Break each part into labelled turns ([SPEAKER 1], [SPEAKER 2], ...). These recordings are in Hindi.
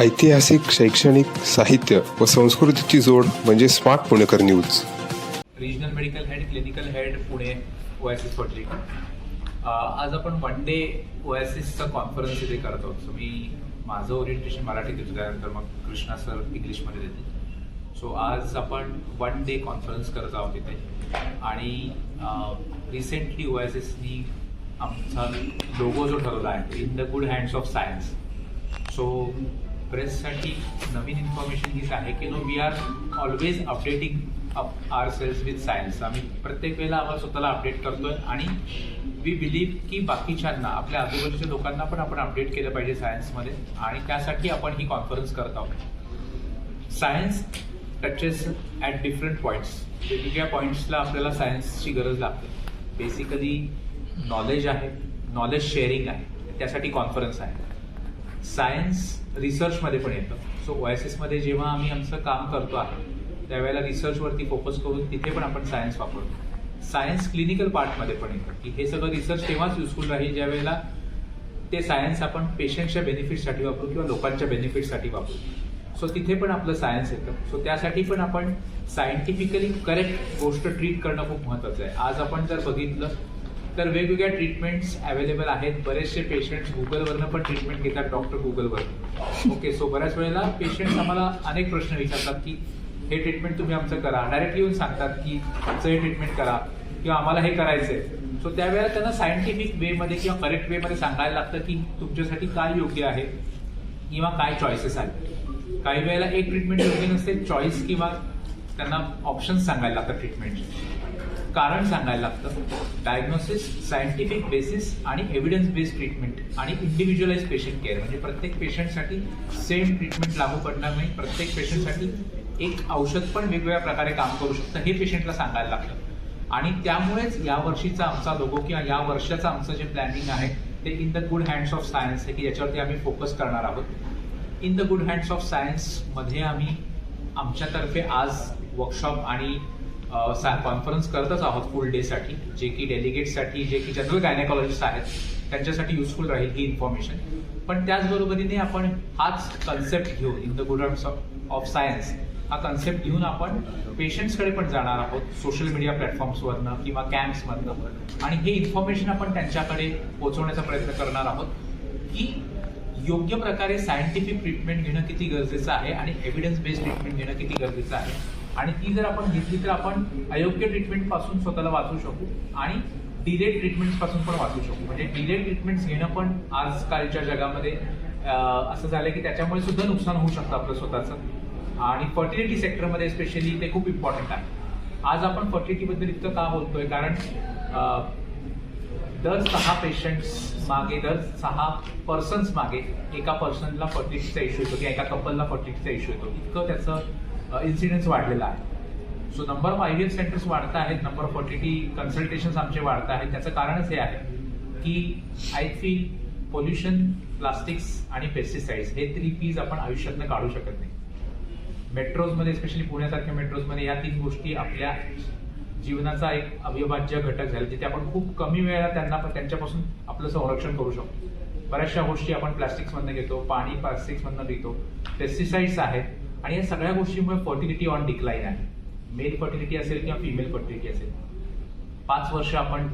[SPEAKER 1] ऐतिहासिक शैक्षणिक साहित्य व संस्कृतीची जोड म्हणजे smart Punekar news.
[SPEAKER 2] Regional medical head clinical head Pune Oasis पटली. आज आपण वन डे ओएसिसचा कॉन्फरन्स इथे करत आहोत. सो मी माझं ओरिएंटेशन मराठीत देतो त्यानंतर मग कृष्णा सर इंग्लिशमध्ये देते सो आज आपण वन डे कॉन्फरन्स करत आहोत इथे. आणि रिसेंटली ओएसिसनी आमचा लोगो जो ठरवला आहे in the good hands of science so प्रेससाठी नवीन इन्फॉर्मेशन हीच आहे की no we are always updating up our cells with science आम्ही प्रत्येक वेळेला आम्हाला स्वतःला अपडेट करतोय आणि वी बिलीव्ह की बाकीच्यांना आपल्या आजूबाजूच्या लोकांना पण आपण अपडेट केलं पाहिजे सायन्समध्ये आणि त्यासाठी आपण ही कॉन्फरन्स करत आहोत. Science touches at different points वेगवेगळ्या पॉईंट्सला आपल्याला सायन्सची गरज लागते. बेसिकली नॉलेज आहे नॉलेज शेअरिंग आहे. त्यासाठी कॉन्फरन्स आहे. सायन्स रिसर्चमध्ये पण येतं. सो ओ एस एसमध्ये जेव्हा आम्ही आमचं काम करतो आहे त्यावेळेला रिसर्चवरती फोकस करून तिथे पण आपण सायन्स वापरतो. सायन्स क्लिनिकल पार्टमध्ये पण येतं की हे सगळं रिसर्च तेव्हाच युजफुल राहील ज्यावेळेला ते सायन्स आपण पेशंटच्या बेनिफिटसाठी वापरू किंवा लोकांच्या बेनिफिटसाठी वापरू. सो तिथे पण आपलं सायन्स येतं. सो त्यासाठी पण आपण सायंटिफिकली करेक्ट गोष्ट ट्रीट करणं खूप महत्त्वाचं आहे. आज आपण जर बघितलं तर वेगवेगळ्या ट्रीटमेंट्स अवेलेबल आहेत. बरेचसे पेशंट्स गुगलवरनं पण ट्रीटमेंट घेतात डॉक्टर गुगलवर ओके सो बऱ्याच वेळेला पेशंट्स आम्हाला अनेक प्रश्न विचारतात की हे ट्रीटमेंट तुम्ही आमचं करा. डायरेक्टली येऊन सांगतात की आमचं हे ट्रीटमेंट करा. किंवा आम्हाला हे करायचं आहे सो त्यावेळेला त्यांना सायंटिफिक वेमध्ये किंवा करेक्ट वेमध्ये सांगायला लागतं की तुमच्यासाठी काय योग्य आहे? किंवा काय चॉईसेस आहेत? काही वेळेला एक ट्रीटमेंट योग्य नसते चॉईस किंवा त्यांना ऑप्शन्स सांगायला लागतात ट्रीटमेंटचे कारण सांगायला लागतं. डायग्नोसिस सायंटिफिक बेसिस आणि एव्हिडन्स बेस्ड ट्रीटमेंट आणि इंडिव्हिज्युअलाइज पेशंट केअर म्हणजे प्रत्येक पेशंटसाठी सेम ट्रीटमेंट लागू पडणार नाही. प्रत्येक पेशंटसाठी एक औषध पण वेगवेगळ्या प्रकारे काम करू शकतं. हे पेशंटला सांगायला लागतं. आणि त्यामुळेच या वर्षीचा आमचा लोगो किंवा या वर्षाचं आमचं जे प्लॅनिंग आहे ते in the good hands of science आहे की याच्यावरती आम्ही फोकस करणार आहोत. In the good hands of सायन्समध्ये आम्ही आमच्यातर्फे आज वर्कशॉप आणि कॉन्फरन्स करतच आहोत फुल डेसाठी जे की डेलिगेटसाठी जे की जनरल गायनेकॉलॉजिस्ट आहेत त्यांच्यासाठी युजफुल राहील ही इन्फॉर्मेशन पण त्याचबरोबरीने आपण हाच कन्सेप्ट घेऊन in the good of science हा कन्सेप्ट घेऊन आपण पेशंट्सकडे पण जाणार आहोत सोशल मीडिया प्लॅटफॉर्म्सवरनं किंवा कॅम्प्समधनं आणि हे इन्फॉर्मेशन आपण त्यांच्याकडे पोहोचवण्याचा प्रयत्न करणार आहोत. की योग्य प्रकारे सायंटिफिक ट्रीटमेंट घेणं किती गरजेचं आहे आणि एव्हिडन्स बेस्ड ट्रीटमेंट घेणं किती गरजेचं आहे. आणि ती जर आपण घेतली तर आपण अयोग्य ट्रीटमेंटपासून स्वतःला वाचू शकू आणि डिलेड ट्रीटमेंट्सपासून पण वाचू शकू. म्हणजे डिलेड ट्रीटमेंट्स घेणं पण आजकालच्या जगामध्ये असं झालं की त्याच्यामुळे सुद्धा नुकसान होऊ शकतं आपलं स्वतःचं. आणि फर्टिलिटी सेक्टरमध्ये स्पेशली ते खूप इम्पॉर्टंट आहे. आज आपण फर्टिलिटीबद्दल इतकं का बोलतोय? कारण दर सहा पेशंट्स मागे दर सहा पर्सन्स मागे एका पर्सनला फर्टिलिटीचा इश्यू येतो किंवा एका कपलला फर्टिलिटीचा इश्यू येतो. इतकं त्याचं इन्सिडेंट्स वाढलेला आहे. So number of I V F centres वाढत आहेत नंबर ऑफ फर्टिलिटी कन्सल्टेशन्स आमचे वाढत आहेत. त्याचं कारणच हे आहे की आय फील पोल्युशन प्लास्टिक्स आणि पेस्टिसाइड्स हे थ्री पीज आपण आयुष्यातनं काढू शकत नाही. मेट्रोजमध्ये स्पेशली पुण्यासारख्या मेट्रोजमध्ये या तीन गोष्टी आपल्या जीवनाचा एक अविभाज्य घटक झाला जिथे आपण खूप कमी वेळा त्यांना त्यांच्यापासून आपलं संरक्षण करू शकतो. बऱ्याचशा गोष्टी आपण प्लास्टिक्समधनं घेतो पाणी प्लास्टिक्समधनं पितो. पेस्टिसाइड्स आहेत आणि या सगळ्या गोष्टींमुळे फर्टिलिटी ऑन डिक्लाईन आहे. मेल फर्टिलिटी असेल किंवा फिमेल फर्टिलिटी असेल. पाच वर्ष आपण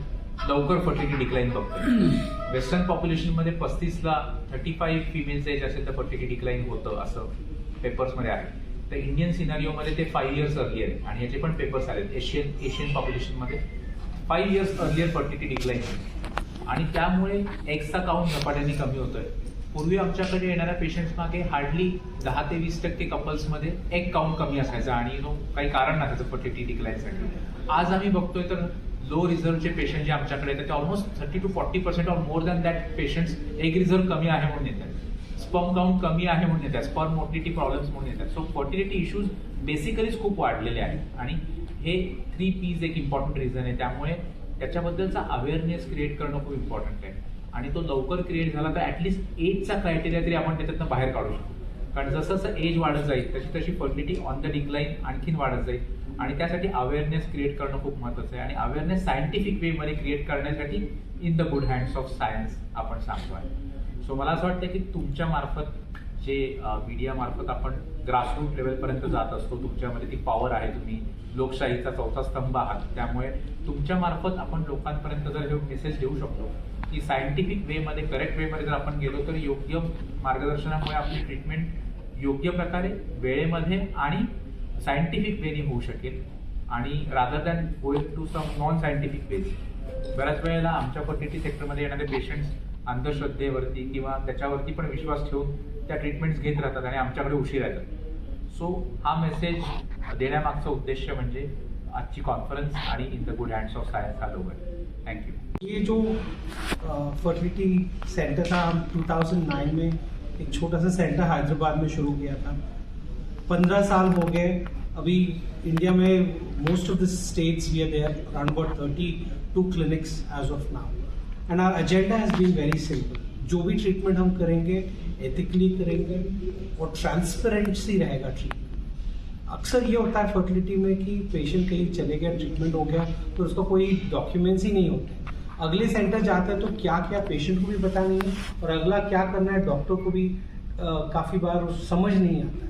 [SPEAKER 2] लवकर फर्टिलिटी डिक्लाईन बघतो वेस्टर्न पॉप्युलेशनमध्ये पस्तीसला थर्टी फाईव्ह फिमेल्स एज असेल तर फर्टिलिटी डिक्लाईन होतं असं पेपर्समध्ये आहे. तर इंडियन सिनारिओमध्ये ते फाईव्ह इयर्स अर्लियर आहे. आणि याचे पण पेपर्स आलेत. Asian Asian पॉप्युलेशनमध्ये five years earlier fertility decline आणि त्यामुळे एक्सचा काउंट झपाट्याने कमी होतोय. पूर्वी आमच्याकडे येणाऱ्या पेशंट्स मागे हार्डली दहा ते वीस टक्के कपल्समध्ये एक काउंट कमी असायचा आणि नो काही कारण नसायचं फर्टिलिटी डिक्लाईनसाठी आज आम्ही बघतोय तर लो रिझर्वचे पेशंट जे आमच्याकडे येतात ते almost thirty to forty percent or more than that patients एक रिझर्व कमी आहे म्हणून येतात. स्पर्म काउंट कमी आहे म्हणून येतात. स्पर्म मोर्टिलिटी प्रॉब्लेम्स म्हणून येतात. सो फर्टिलिटी इश्यूज बेसिकलीच खूप वाढलेले आहेत आणि हे थ्री पीज एक इम्पॉर्टंट रिझन आहे. त्यामुळे त्याच्याबद्दलचा अवेअरनेस क्रिएट करणं खूप इम्पॉर्टंट आहे. आणि तो लवकर क्रिएट झाला तर ॲटलिस्ट एजचा क्रायटेरिया तरी आपण त्याच्यातनं बाहेर काढू शकतो. कारण जसं जसं एज वाढत जाईल तशी तशी फर्टिलिटी ऑन द डिक्लाईन आणखीन वाढत जाईल. आणि त्यासाठी अवेअरनेस क्रिएट करणं खूप महत्त्वाचं आहे. आणि अवेअरनेस सायंटिफिक वेमध्ये क्रिएट करण्यासाठी in the good hands of science आपण सांगतो आहे सो मला असं वाटतं की तुमच्या मार्फत जे मीडियामार्फत आपण ग्रासरूट लेवलपर्यंत जात असतो तुमच्यामध्ये ती पॉवर आहे तुम्ही. लोकशाहीचा चौथा स्तंभ आहात. त्यामुळे तुमच्या मार्फत आपण लोकांपर्यंत जर हे मेसेज देऊ शकतो की सायंटिफिक वेमध्ये करेक्ट वेमध्ये जर आपण गेलो तर योग्य मार्गदर्शनामुळे आपली ट्रीटमेंट योग्य प्रकारे वेळेमध्ये आणि सायंटिफिक वेने होऊ शकेल. आणि rather than going to some non scientific ways बऱ्याच वेळेला आमच्या फर्टिलिटी सेक्टरमध्ये येणारे पेशंट्स अंधश्रद्धेवरती किंवा त्याच्यावरती पण विश्वास ठेवून त्या ट्रीटमेंट्स घेत राहतात आणि आमच्याकडे उशीर येतात. सो हा मेसेज देण्यामागचा उद्देश म्हणजे आजची कॉन्फरन्स आणि in the good hands of science हा लोगो आहे थँक्यू
[SPEAKER 3] ये जो फर्टिलिटी सेंटर था हम 2009 में, एक छोटा सा सेंटर हैदराबाद में शुरू किया था। पंद्रह साल हो गए, अभी इंडिया में most of the states we are there around about thirty two clinics as of now and our agenda has been very simple जो भी ट्रीटमेंट हम करेंगे एथिकली करेंगे और ट्रांसपेरेंसी रहेगा ट्रीटमेंट अक्सर ये होता है फर्टिलिटी में कि पेशेंट कहीं चले गया ट्रीटमेंट हो गया तो उसका कोई डॉक्यूमेंट्स ही नहीं होते। अगले सेंटर जाते हैं तो क्या क्या पेशेंट को भी पता नहीं है और अगला क्या करना है डॉक्टर को भी काफ़ी बार समझ नहीं आता।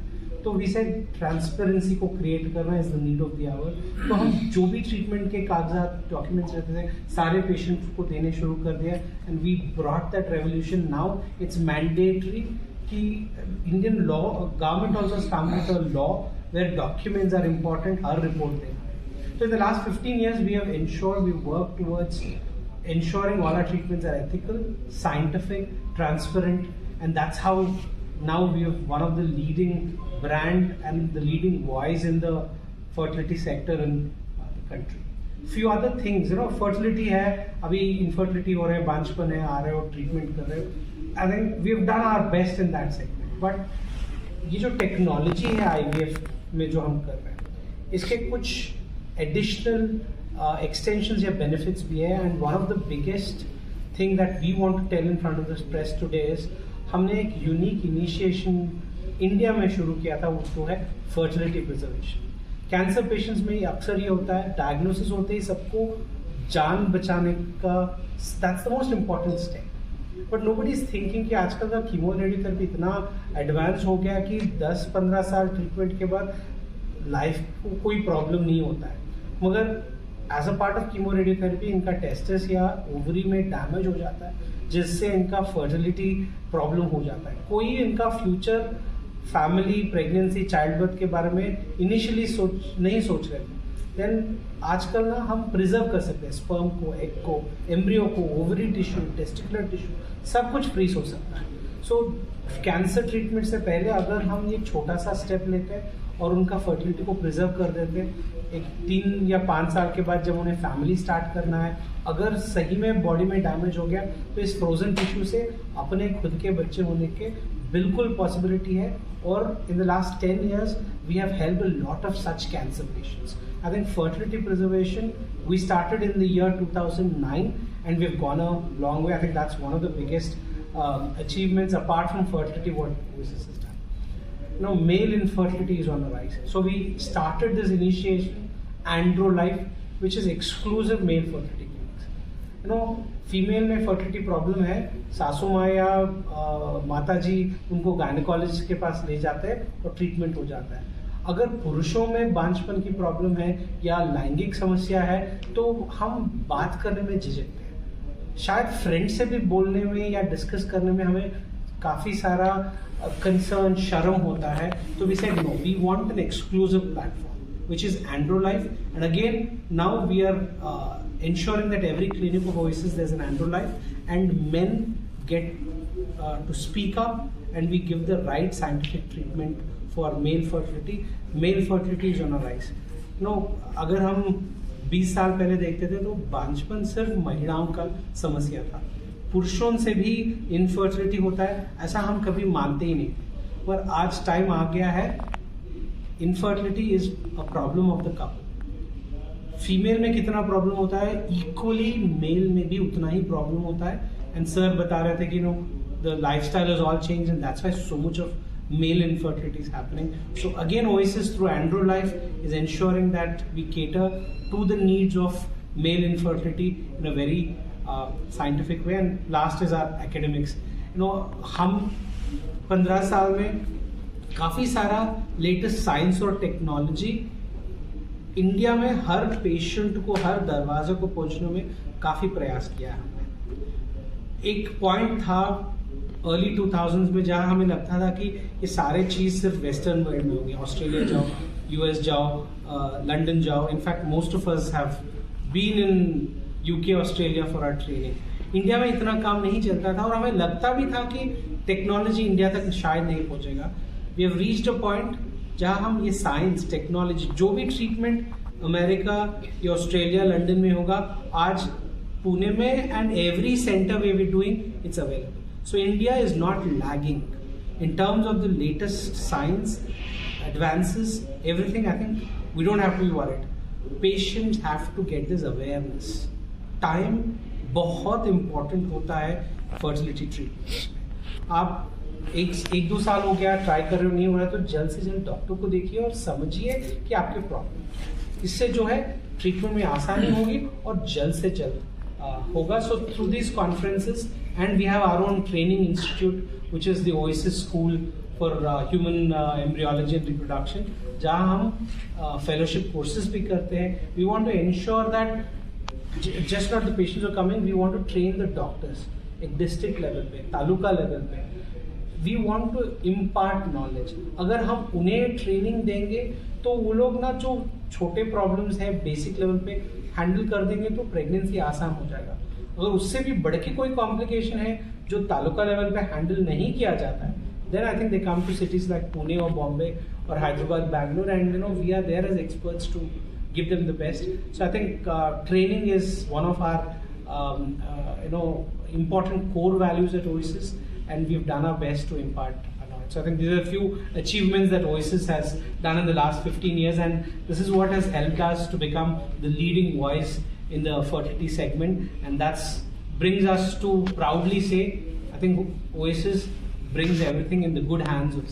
[SPEAKER 3] तो वी से ट्रांसपेरेंसी को क्रिएट करना is the need of the hour तो हम जो भी ट्रीटमेंट के कागजात डॉक्यूमेंट्स रहते थे, सारे पेशेंट को देने शुरू कर दिया and we brought that revolution now it's mandatory कि Indian law government also start law where documents are important her report देना तो in the last fifteen years we have ensure we work towards ensuring all our treatments are ethical scientific transparent and that's how now we have one of the leading brand and the leading voice in the fertility sector in uh, the country. Few other things, you know, fertility है अभी infertility हो रहे हैं बांझपन है आ रहे हो ट्रीटमेंट कर रहे हो I think we have done our best in that segment but ये जो टेक्नोलॉजी है आईवीएफ में जो हम कर रहे हैं इसके कुछ एडिशनल एक्सटेंशन या बेनिफिट्स भी है and one of the biggest thing that we want to tell in front of this press today is हमने एक यूनिक इनिशिएशन इंडिया में शुरू किया था, वो है फर्टिलिटी प्रिजर्वेशन कैंसर पेशेंट्स में अक्सर ये होता है डायग्नोसिस होते ही सबको जान बचाने का that's the most important step but nobody is thinking कि आजकल का कीमो रेडियोथेरेपी इतना एडवांस हो गया कि 10-15 साल ट्रीटमेंट के बाद लाइफ को कोई प्रॉब्लम नहीं होता है. मगर as a part of chemo radiotherapy इनका टेस्टिस या ओवरी में डैमेज हो जाता है, जिससे इनका फर्टिलिटी प्रॉब्लम हो जाता है। कोई इनका future family pregnancy child birth के बारे में इनिशियली सोच, नहीं सोच रहे थे। देन आजकल ना हम प्रिजर्व कर सकते हैं स्पर्म को एग को एम्ब्रियो को ओवरी टिश्यू टेस्टिकुलर टिश्यू सब कुछ फ्रीज हो सकता है। सो कैंसर ट्रीटमेंट से पहले अगर हम ये छोटा सा स्टेप लेते हैं और उनका फर्टिलिटी को प्रिजर्व कर देते हैं। एक तीन या पाँच साल के बाद जब उन्हें फैमिली स्टार्ट करना है, अगर सही में बॉडी में डैमेज हो गया तो इस फ्रोजन टिश्यू से अपने खुद के बच्चे होने के बिल्कुल पॉसिबिलिटी है। और in the last ten years we have help a lot of such cancer patients I think fertility preservation we started in the year two thousand nine and we have gone a long way I think that's one of the biggest achievements apart from fertility what Now, male infertility is on the rise. So, we started this initiation, Andro Life, which is exclusive male fertility clinics. You know, female में फर्टिलिटी प्रॉब्लम है सासू माँ या माता जी उनको गायनिकोलॉजिस्ट के पास ले जाते हैं और ट्रीटमेंट हो जाता है अगर पुरुषों में बांझपन की प्रॉब्लम है या लैंगिक समस्या है तो हम बात करने में झिझकते हैं शायद फ्रेंड से भी बोलने में या डिस्कस करने में हमें काफ़ी सारा कंसर्न शर्म होता है। तो we said no we want an exclusive platform which is Andro life and again now we are ensuring that every clinic of ours there is an Andro life and men get to speak up and we give the right scientific treatment for male fertility male fertility is on a rise no अगर हम 20 साल पहले देखते थे तो बांझपन सिर्फ़ महिलाओं का समस्या था। पुरुषों से भी इनफर्टिलिटी होता है ऐसा हम कभी मानते ही नहीं। पर आज टाइम आ गया है infertility is a problem of the couple female में कितना प्रॉब्लम होता है इक्वली मेल में भी उतना ही प्रॉब्लम होता है। एंड सर बता रहे थे कि no the lifestyle is all change and that's why so much of male infertility is happening. So again, Oasis through Andro Life is ensuring that we cater to the needs of male infertility in a very uh, way and last is our academics. You know, हम पंद्रह साल में काफ़ी सारा लेटेस्ट साइंस और टेक्नोलॉजी इंडिया में हर पेशेंट को हर दरवाजे को पहुँचने में काफ़ी प्रयास किया है हमने। एक पॉइंट था अर्ली 2000s में जहाँ हमें लगता था कि ये सारे चीज़ सिर्फ़ वेस्टर्न वर्ल्ड में होंगे। ऑस्ट्रेलिया जाओ यूएस जाओ लंदन जाओ। In fact most of us have been in UK Australia for our training India में इतना काम नहीं चलता था और हमें लगता भी था कि टेक्नोलॉजी इंडिया तक शायद नहीं पहुंचेगा। We have reached a point जहाँ हम ये साइंस टेक्नोलॉजी जो भी ट्रीटमेंट अमेरिका या ऑस्ट्रेलिया लंदन में होगा, आज पुणे में and every centre way we doing it's available so India is not lagging in terms of the latest science advances, everything, i think we don't have to be worried. Patients have to get this awareness. Time बहुत इंपॉर्टेंट होता है फर्टिलिटी ट्रीटमेंट आप एक एक दो साल हो गया ट्राई कर रहे हो नहीं हो रहा तो जल्द से जल्द डॉक्टर को देखिए और समझिए कि आपके प्रॉब्लम इससे जो है ट्रीटमेंट में आसानी होगी और जल्द से जल्द होगा। So through this conferences and we have our own training institute which is for uh, Human uh, Embryology and Reproduction जहाँ हम फेलोशिप कोर्सेज भी करते हैं। We want to ensure that just not the are coming we want to train the doctors एक डिस्ट्रिक्ट लेवल पे, तालुका लेवल पे. We want to impart knowledge अगर हम उन्हें ट्रेनिंग देंगे तो वो लोग ना जो छोटे प्रॉब्लम्स हैं बेसिक लेवल पे हैंडल कर देंगे तो प्रेगनेंसी आसान हो जाएगा. अगर उससे भी बढ़ के कोई कॉम्प्लिकेशन है जो तालुका लेवल पे हैंडल नहीं किया जाता है then I think they come to cities like Pune और बॉम्बे और Hyderabad Bangalore and you know, we are there as experts to give them the best. So I think uh, training is one of our um, uh, you know important core values at Oasis, and we've done our best to impart. So I think these are a few achievements that Oasis has done in the last 15 years, and this is what has helped us to become the leading voice in the fertility segment, and that's brings us to proudly say, I think Oasis brings everything in the good hands of